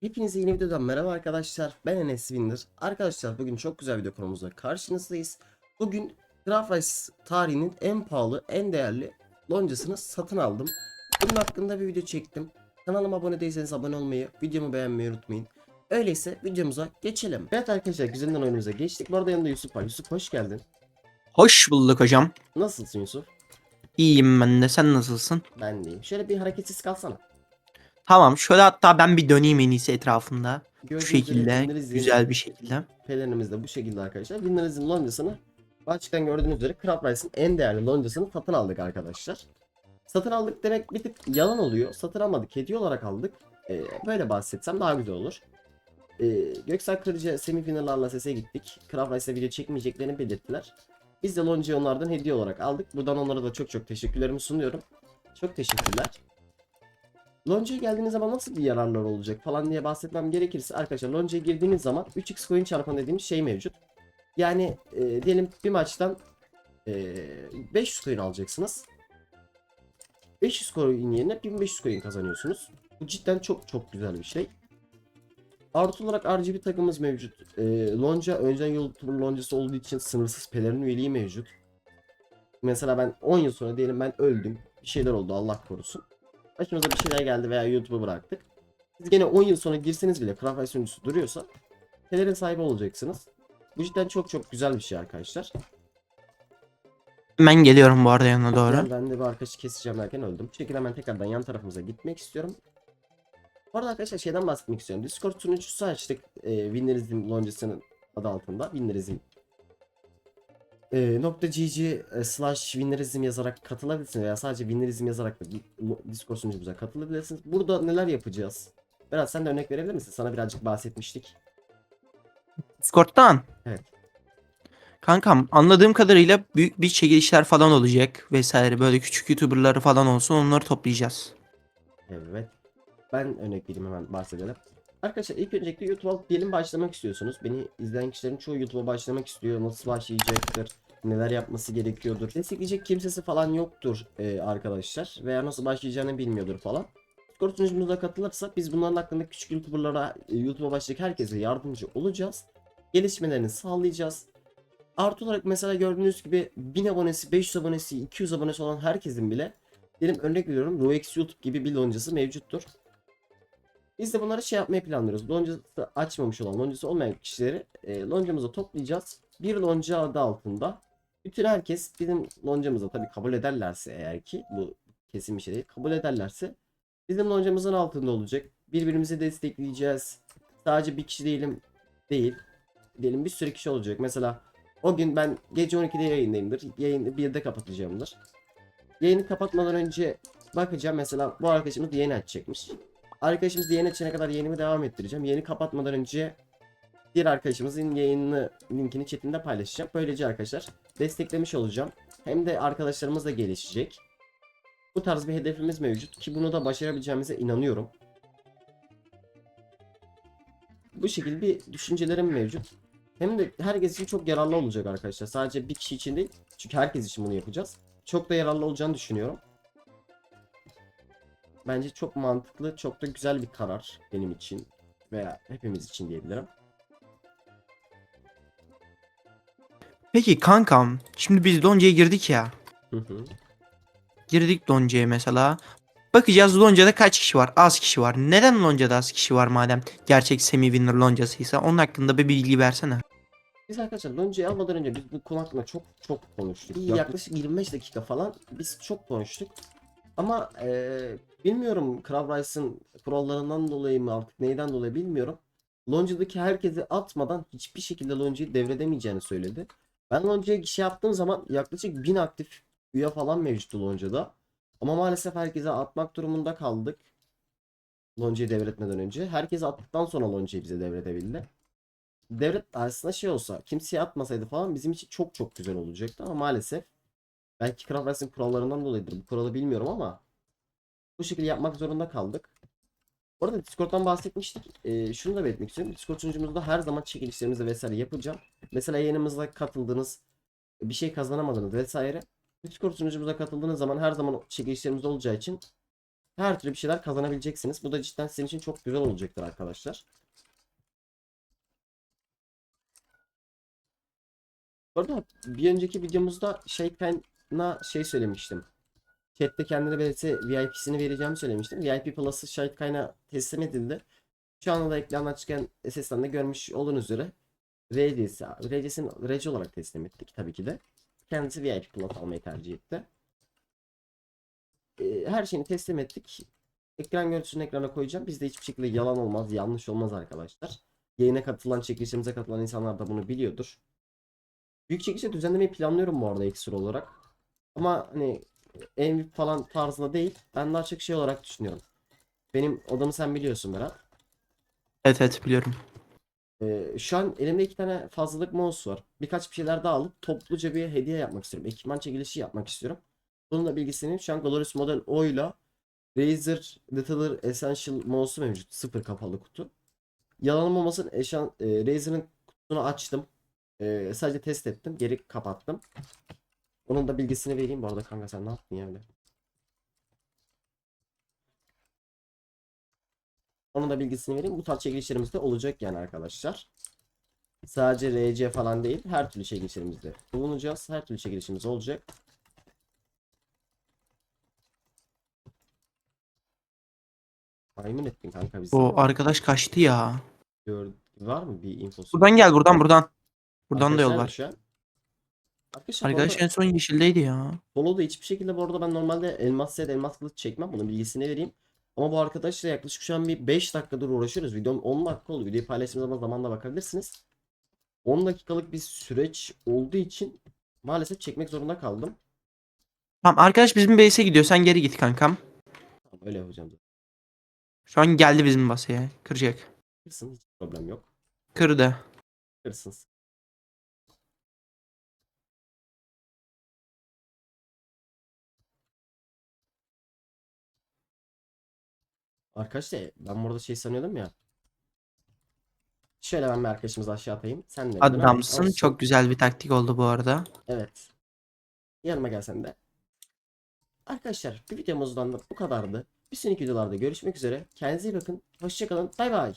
Hepinize yeni videodan merhaba arkadaşlar. Ben Enes Winder. Arkadaşlar bugün çok güzel video konumuzla karşınızdayız. Bugün Craft Rice tarihinin en pahalı, en değerli loncasını satın aldım. Bunun hakkında bir video çektim. Kanalıma abone değilseniz abone olmayı, videomu beğenmeyi unutmayın. Öyleyse videomuza geçelim. Evet arkadaşlar güzelinden oyunumuza geçtik. Bu arada yanında Yusuf var. Yusuf hoş geldin. Hoş bulduk hocam. Nasılsın Yusuf? İyiyim ben de. Sen nasılsın? Ben deyim. Şöyle bir hareketsiz kalsana. Tamam. Şöyle hatta ben bir döneyim en iyisi etrafında. Bu Gördüğünüz şekilde. üzere Winnerizm- Güzel bir şekilde. Pelerimiz de bu şekilde arkadaşlar. Winnerizm loncasını baştan gördüğünüz üzere Craft Rice'ın en değerli loncasını satın aldık arkadaşlar. Satın aldık demek bir tık yalan oluyor. Satın almadık. Hediye olarak aldık. Ee, böyle bahsetsem daha güzel olur. Ee, Göksel Kırıcı semifinalarla sese gittik. Craft Rice'e video çekmeyeceklerini belirttiler. Biz de loncayı onlardan hediye olarak aldık. Buradan onlara da çok çok teşekkürlerimi sunuyorum. Çok teşekkürler. Lonca'ya geldiğiniz zaman nasıl bir yararlar olacak falan diye bahsetmem gerekirse arkadaşlar Lonca'ya girdiğiniz zaman 3x coin çarpan dediğimiz şey mevcut. Yani e, diyelim bir maçtan e, 500 coin alacaksınız. 500 coin yerine 1500 coin kazanıyorsunuz. Bu cidden çok çok güzel bir şey. Artı olarak RGB takımımız mevcut. E, Lonca önceden YouTuber loncası olduğu için sınırsız pelerin üyeliği mevcut. Mesela ben 10 yıl sonra diyelim ben öldüm. Bir şeyler oldu Allah korusun. Başımıza bir şeyler geldi veya YouTube'u bıraktık. Siz gene 10 yıl sonra girseniz bile Craft sunucusu duruyorsa pelerin sahibi olacaksınız. Bu cidden çok çok güzel bir şey arkadaşlar. Ben geliyorum bu arada yanına doğru. Ben, ben de bir arkadaşı keseceğim derken öldüm. Bu şekilde hemen tekrardan yan tarafımıza gitmek istiyorum. Bu arada arkadaşlar şeyden bahsetmek istiyorum. Discord sunucusu açtık. E, Winnerizm loncasının adı altında. Winnerizm e, nokta .gg e, slash Winnerizm yazarak katılabilirsiniz veya sadece Winnerizm yazarak da Discord sunucumuza katılabilirsiniz. Burada neler yapacağız? Berat sen de örnek verebilir misin? Sana birazcık bahsetmiştik. Discord'dan. Evet. Kankam anladığım kadarıyla büyük bir çekilişler falan olacak vesaire böyle küçük youtuberları falan olsun onları toplayacağız. Evet. Ben örnek vereyim hemen bahsedelim. Arkadaşlar ilk öncelikle YouTube'a diyelim başlamak istiyorsunuz. Beni izleyen kişilerin çoğu YouTube'a başlamak istiyor. Nasıl başlayacaktır? Neler yapması gerekiyordur? Destekleyecek kimsesi falan yoktur e, arkadaşlar. Veya nasıl başlayacağını bilmiyordur falan. Discord sunucumuza katılırsa biz bunların hakkında küçük YouTuber'lara, e, YouTube'a başlayacak herkese yardımcı olacağız. Gelişmelerini sağlayacağız. Artı olarak mesela gördüğünüz gibi 1000 abonesi, 500 abonesi, 200 abonesi olan herkesin bile Diyelim örnek veriyorum Roex YouTube gibi bir loncası mevcuttur. Biz de bunları şey yapmayı planlıyoruz. Loncası açmamış olan, loncası olmayan kişileri e, loncamıza toplayacağız. Bir lonca adı altında. Bütün herkes bizim loncamıza tabii kabul ederlerse eğer ki bu kesin bir şey değil. Kabul ederlerse bizim loncamızın altında olacak. Birbirimizi destekleyeceğiz. Sadece bir kişi değilim değil. Diyelim bir sürü kişi olacak. Mesela o gün ben gece 12'de yayındayımdır. Yayını 1'de kapatacağımdır. Yayını kapatmadan önce bakacağım mesela bu arkadaşımız yayın açacakmış. Arkadaşımız yayın açana kadar yayınımı devam ettireceğim. Yayını kapatmadan önce diğer arkadaşımızın yayını linkini chatinde paylaşacağım. Böylece arkadaşlar desteklemiş olacağım. Hem de arkadaşlarımız da gelişecek. Bu tarz bir hedefimiz mevcut ki bunu da başarabileceğimize inanıyorum. Bu şekilde bir düşüncelerim mevcut. Hem de herkes için çok yararlı olacak arkadaşlar. Sadece bir kişi için değil. Çünkü herkes için bunu yapacağız çok da yararlı olacağını düşünüyorum. Bence çok mantıklı, çok da güzel bir karar benim için veya hepimiz için diyebilirim. Peki kankam şimdi biz Lonca'ya girdik ya. Hı hı. Girdik Lonca'ya mesela. Bakacağız Lonca'da kaç kişi var? Az kişi var. Neden Lonca'da az kişi var madem gerçek semi winner Lonca'sıysa? Onun hakkında bir bilgi versene. Biz arkadaşlar Lonca'yı almadan önce biz bu konu hakkında çok çok konuştuk. Yaklaşık- yaklaşık 25 dakika falan biz çok konuştuk. Ama eee, bilmiyorum Crab Rice'ın kurallarından dolayı mı artık neyden dolayı bilmiyorum. Lonca'daki herkesi atmadan hiçbir şekilde Lonca'yı devredemeyeceğini söyledi. Ben Lonca'ya şey yaptığım zaman yaklaşık 1000 aktif üye falan mevcuttu Lonca'da. Ama maalesef herkese atmak durumunda kaldık. Lonca'yı devretmeden önce. Herkese attıktan sonra Lonca'yı bize devredebildi devlet aslında şey olsa kimseye atmasaydı falan bizim için çok çok güzel olacaktı ama maalesef belki Craft Rice'in kurallarından dolayıdır. Bu kuralı bilmiyorum ama bu şekilde yapmak zorunda kaldık. Bu arada Discord'dan bahsetmiştik. Ee, şunu da belirtmek istiyorum. Discord sunucumuzda her zaman çekilişlerimizi vesaire yapacağım. Mesela yayınımıza katıldınız, bir şey kazanamadınız vesaire. Discord sunucumuza katıldığınız zaman her zaman çekilişlerimiz olacağı için her türlü bir şeyler kazanabileceksiniz. Bu da cidden sizin için çok güzel olacaktır arkadaşlar. Bu arada bir önceki videomuzda kayna şey söylemiştim. Chat'te kendine belirse VIP'sini vereceğimi söylemiştim. VIP Plus'ı şahit kaynağı teslim edildi. Şu anda da ekrandan çıkan SS'den de görmüş olduğunuz üzere RC'si, RC'sini RC olarak teslim ettik tabii ki de. Kendisi VIP Plus almayı tercih etti. Ee, her şeyini teslim ettik. Ekran görüntüsünü ekrana koyacağım. Bizde hiçbir şekilde yalan olmaz, yanlış olmaz arkadaşlar. Yayına katılan, çekilişimize katılan insanlar da bunu biliyordur. Büyük çekilişe düzenlemeyi planlıyorum bu arada ekstra olarak. Ama hani MVP falan tarzında değil. Ben daha çok şey olarak düşünüyorum. Benim odamı sen biliyorsun Berat. Evet evet biliyorum. Ee, şu an elimde iki tane fazlalık mouse var. Birkaç bir şeyler daha alıp topluca bir hediye yapmak istiyorum. Ekipman çekilişi yapmak istiyorum. Bunun da bilgisini şu an Glorious Model O ile Razer Littler Essential mouse'u mevcut. Sıfır kapalı kutu. Yalanım olmasın eşan, e, Razer'ın kutusunu açtım. E, sadece test ettim. Geri kapattım. Onun da bilgisini vereyim. Bu arada kanka sen ne yaptın ya öyle? Onun da bilgisini vereyim. Bu tarz çekilişlerimiz de olacak yani arkadaşlar. Sadece RC falan değil. Her türlü çekilişlerimizde bulunacağız. Her türlü çekilişimiz olacak. Maymun ettin kanka bizi. O arkadaş kaçtı ya. Gör- var mı bir infosu? Buradan gel buradan buradan. Buradan da yol Arkadaşlar var. Arkadaşlar Arkadaş en son yeşildeydi ya. Solo'da hiçbir şekilde bu arada ben normalde elmas set elmas kılıç çekmem. Bunun bilgisini vereyim. Ama bu arkadaşla yaklaşık şu an bir 5 dakikadır uğraşıyoruz. Videom 10 dakika oldu. Videoyu paylaştığım zaman zamanla bakabilirsiniz. 10 dakikalık bir süreç olduğu için maalesef çekmek zorunda kaldım. Tamam arkadaş bizim base'e gidiyor. Sen geri git kankam. Tamam öyle yapacağım. Şu an geldi bizim basaya. Kıracak. Kırsın hiç problem yok. Kırdı. Kırsın. Arkadaşlar ben burada şey sanıyordum ya. Şöyle ben bir arkadaşımızı aşağı atayım. Sen de Adamsın. olsun. Çok güzel bir taktik oldu bu arada. Evet. Yanıma gelsen de. Arkadaşlar bir videomuzdan da bu kadardı. Bir sonraki videolarda görüşmek üzere. Kendinize iyi bakın. Hoşçakalın. Bay bay.